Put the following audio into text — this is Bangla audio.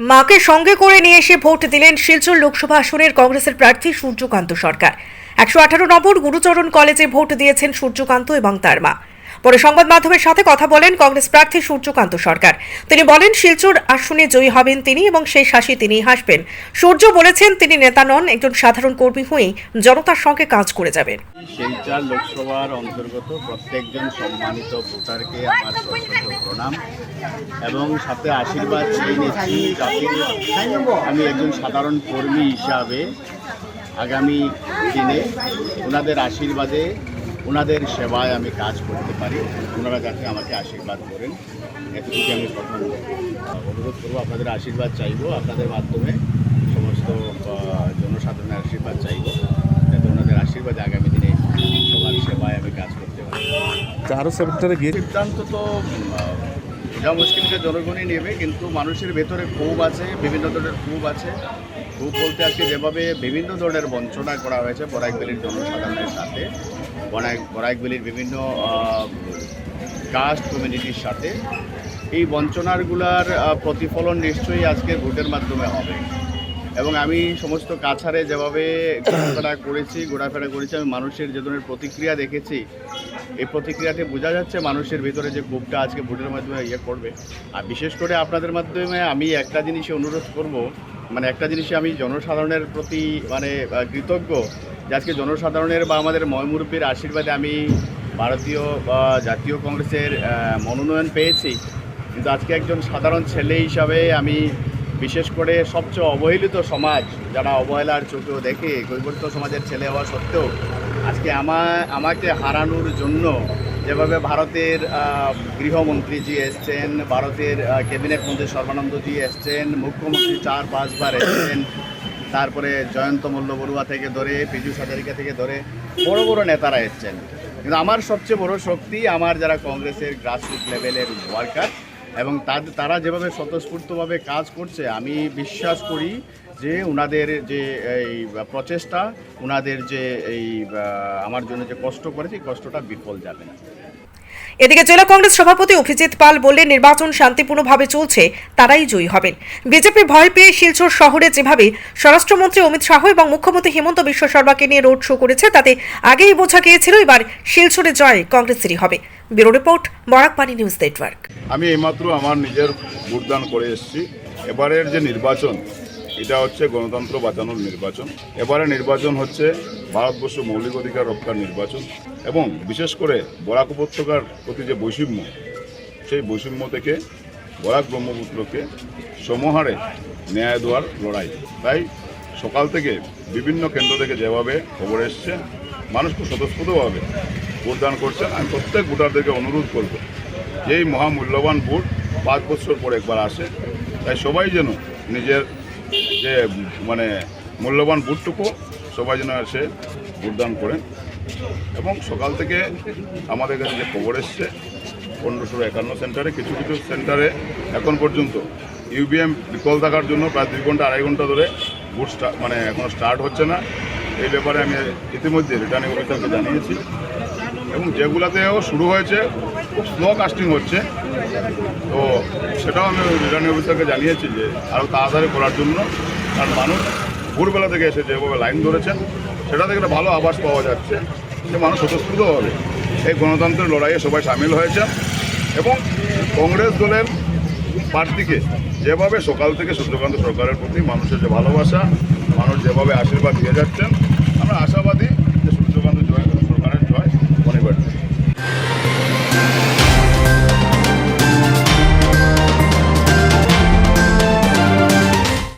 মাকে সঙ্গে করে নিয়ে এসে ভোট দিলেন শিলচর লোকসভা আসনের কংগ্রেসের প্রার্থী সূর্যকান্ত সরকার। একশো আঠারো নম্বর গুরুচরণ কলেজে ভোট দিয়েছেন সূর্যকান্ত এবং তার মা। পরে সংবাদ মাধ্যমের সাথে কথা বলেন কংগ্রেস প্রার্থী সূর্যকান্ত সরকার। তিনি বলেন, শিলচর আসনে জয়ী হবেন তিনি এবং সেই শাসি তিনি হাসবেন। সূর্য বলেছেন, তিনি নেতা নন, একজন সাধারণ কর্মী হয়েই জনতার সঙ্গে কাজ করে যাবেন। শিলচর লোকসভার অন্তর্গত প্রত্যেকজন সম্মানিত ভোটারকে আমার প্রণাম এবং সাথে আশীর্বাদ চেয়ে নিচ্ছি আমি একজন সাধারণ কর্মী হিসাবে আগামী দিনে ওনাদের আশীর্বাদে ওনাদের সেবায় আমি কাজ করতে পারি। ওনারা যাতে আমাকে আশীর্বাদ করেন। এতটুকু আমি প্রথম অনুরোধ করব। আপনাদের আশীর্বাদ চাইব। আপনাদের মাধ্যমে সমস্ত জনসাধারণের আশীর্বাদ চাইব। যাতে ওনাদের আশীর্বাদে আগামী দিনে সবার সেবায় আমি কাজ করতে পারি। চারও সেক্টরে গিয়ে সিদ্ধান্ত তো বোঝা মুশকিলকে জনগণই নেবে কিন্তু মানুষের ভেতরে ক্ষোভ আছে বিভিন্ন ধরনের ক্ষোভ আছে। ক্ষোভ বলতে আজকে যেভাবে বিভিন্ন ধরনের বঞ্চনা করা হয়েছে বরাকবেলির জনসাধারণের সাথে, বরাক বরাকবেলির বিভিন্ন কাস্ট কমিউনিটির সাথে, এই বঞ্চনারগুলার প্রতিফলন নিশ্চয়ই আজকে ভোটের মাধ্যমে হবে। এবং আমি সমস্ত কাছারে যেভাবে ঘোরাফেরা করেছি ঘোরাফেরা করেছি, আমি মানুষের যে ধরনের প্রতিক্রিয়া দেখেছি, এই প্রতিক্রিয়াতে বোঝা যাচ্ছে মানুষের ভিতরে যে ক্ষোভটা আজকে ভোটের মাধ্যমে ইয়ে করবে। আর বিশেষ করে আপনাদের মাধ্যমে আমি একটা জিনিসে অনুরোধ করব মানে একটা জিনিসে আমি জনসাধারণের প্রতি মানে কৃতজ্ঞ যে আজকে জনসাধারণের বা আমাদের ময়মুরব্বীর আশীর্বাদে আমি ভারতীয় বা জাতীয় কংগ্রেসের মনোনয়ন পেয়েছি। কিন্তু আজকে একজন সাধারণ ছেলে হিসাবে আমি বিশেষ করে সবচেয়ে অবহেলিত সমাজ, যারা অবহেলার চোখেও দেখে, কৈবর্ত সমাজের ছেলে হওয়া সত্ত্বেও, আজকে আমা, আমাকে হারানোর জন্য যেভাবে ভারতের গৃহমন্ত্রী গৃহমন্ত্রীজি এসছেন, ভারতের ক্যাবিনেট মন্ত্রী সর্বানন্দজি এসছেন, মুখ্যমন্ত্রী চার, পাঁচবার এসছেন, তারপরে জয়ন্ত মল্ল বড়ুয়া থেকে ধরে, পীযুষ হাজারিকা থেকে ধরে, বড় বড় নেতারা এসছেন। কিন্তু আমার সবচেয়ে বড় শক্তি আমার যারা কংগ্রেসের গ্রাসরুট লেভেলের ওয়ার্কার এবং তারা যেভাবে স্বতঃস্ফূর্তভাবে কাজ করছে, আমি বিশ্বাস করি যে ওনাদের যে এই প্রচেষ্টা ওনাদের যে এই আমার জন্য যে কষ্ট করেছে কষ্টটা বিফল যাবে না। এদিকে জেলা কংগ্রেস সভাপতি অভিজিৎ পাল বললেন, নির্বাচন শান্তিপূর্ণভাবে চলছে, তারাই জয়ী হবেন। বিজেপি ভয় পেয়ে শিলচর শহরে যেভাবে স্বরাষ্ট্রমন্ত্রী অমিত শাহ এবং মুখ্যমন্ত্রী হেমন্ত বিশ্ব শর্মাকে নিয়ে রোড শো করেছে, তাতে আগেই বোঝা গিয়েছিল এবার শিলচরে জয় কংগ্রেসেরই হবে। Bureau report Barakpani news network. আমি এইমাত্র আমার নিজের ভোটদান করে এসেছি। এবারের যে নির্বাচন এটা হচ্ছে গণতন্ত্র বাঁচানোর নির্বাচন। এবারে নির্বাচন হচ্ছে ভারতবর্ষ মৌলিক অধিকার রক্ষার নির্বাচন এবং বিশেষ করে বরাক উপত্যকার প্রতি যে বৈষম্য, সেই বৈষম্য থেকে বরাক ব্রহ্মপুত্রকে সমহারে ন্যায় দেওয়ার লড়াই। তাই সকাল থেকে বিভিন্ন কেন্দ্র থেকে যেভাবে খবর এসছে, মানুষ খুব স্বতঃস্ফূর্তভাবে ভোটদান করছেন আমি প্রত্যেক ভোটারদেরকে অনুরোধ করব এই মহামূল্যবান ভোট পাঁচ বছর পর একবার আসে, তাই সবাই যেন নিজের যে মানে মূল্যবান ভোটটুকু সবাই যেন এসে ভোটদান করেন। এবং সকাল থেকে আমাদের কাছে যে খবর এসছে, পনেরোশো একান্ন সেন্টারে, কিছু কিছু সেন্টারে এখন পর্যন্ত ইউবিএম বিকল থাকার জন্য প্রায় দুই ঘণ্টা, আড়াই ঘণ্টা ধরে স্টা- মানে এখনও স্টার্ট হচ্ছে না। এই ব্যাপারে আমি ইতিমধ্যে রিটার্নিং অফিসারকে জানিয়েছি। এবং যেগুলাতেও শুরু হয়েছে, খুব স্লো কাস্টিং হচ্ছে। তো সেটাও আমি রিটার্নিং অফিসারকে জানিয়েছি যে আরও তাড়াতাড়ি করার জন্য। কারণ মানুষ ভোরবেলা থেকে এসে যেভাবে লাইন ধরেছেন, সেটা থেকে একটা ভালো আভাস পাওয়া যাচ্ছে। যে মানুষ স্বতঃস্ফূর্ত হবে। এই গণতন্ত্রের লড়াইয়ে সবাই সামিল হয়েছে এবং কংগ্রেস দলের প্রার্থীকে যেভাবে সকাল থেকে সূর্যকান্ত সরকারের প্রতি মানুষের যে ভালোবাসা, মানুষ যেভাবে আশীর্বাদ দিয়ে যাচ্ছেন, আমরা আশাবাদী